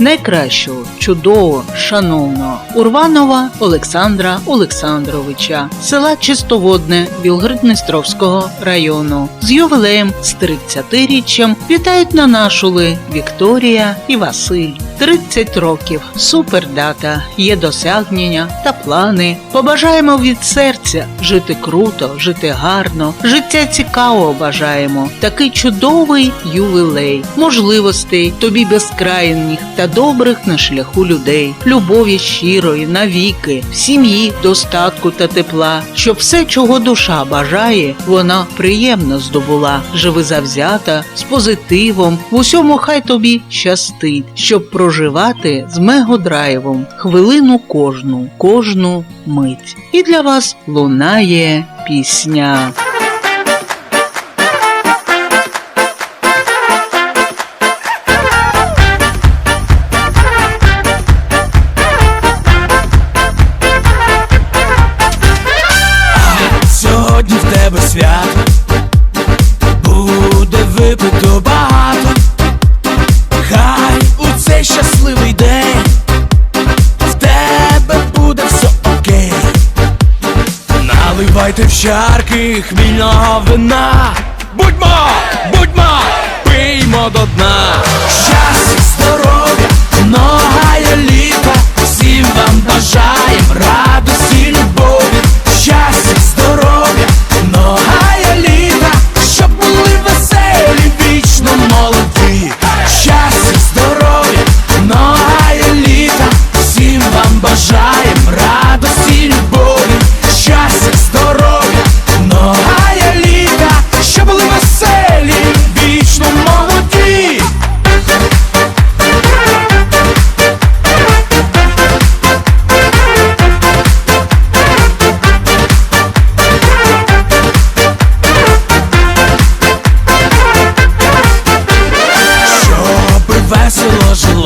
найкращого, чудового, шановного Урванова Олександра Олександровича, села Чистоводне Білгород-Дністровського району. З ювілеєм з 30-річчям вітають на нашули Вікторія і Василь. 30 років, супердата, є досягнення та плани. Побажаємо від серця жити круто, жити гарно, життя цікаво бажаємо. Такий чудовий ювілей, можливостей тобі безкрайніх та добрих на шляху людей, любові щирої навіки, сім'ї, достатку та тепла, щоб все, чого душа бажає, вона приємно здобула. Живи завзята, з позитивом, в усьому хай тобі щастить, щоб проживати з мегодрайвом хвилину кожну, кожну мить. І для вас лунає пісня. Сьогодні в тебе свято буде випито багато, хай у цей щасливий день в тебе буде все окей. Наливайте в чарки хмільного вина. Будьмо, будьмо, пиймо до дна. Щастя, здоров'я,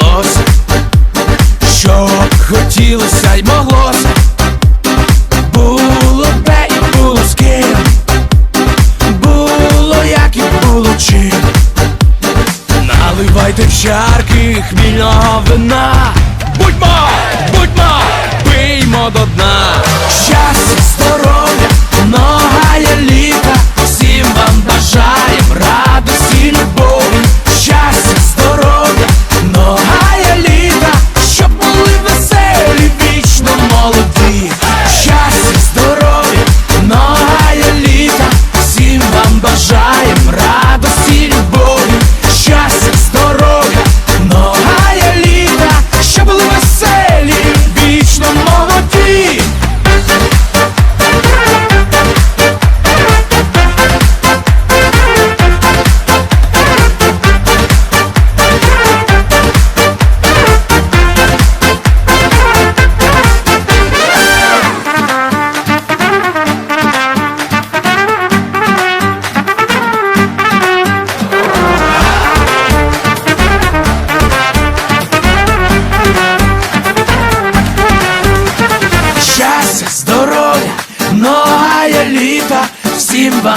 весело що хотілося й моглося, було де і було з ким, було як і було чим. Наливайте в чарки хмільного вина.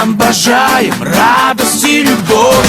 Всім бажаєм радості, любові,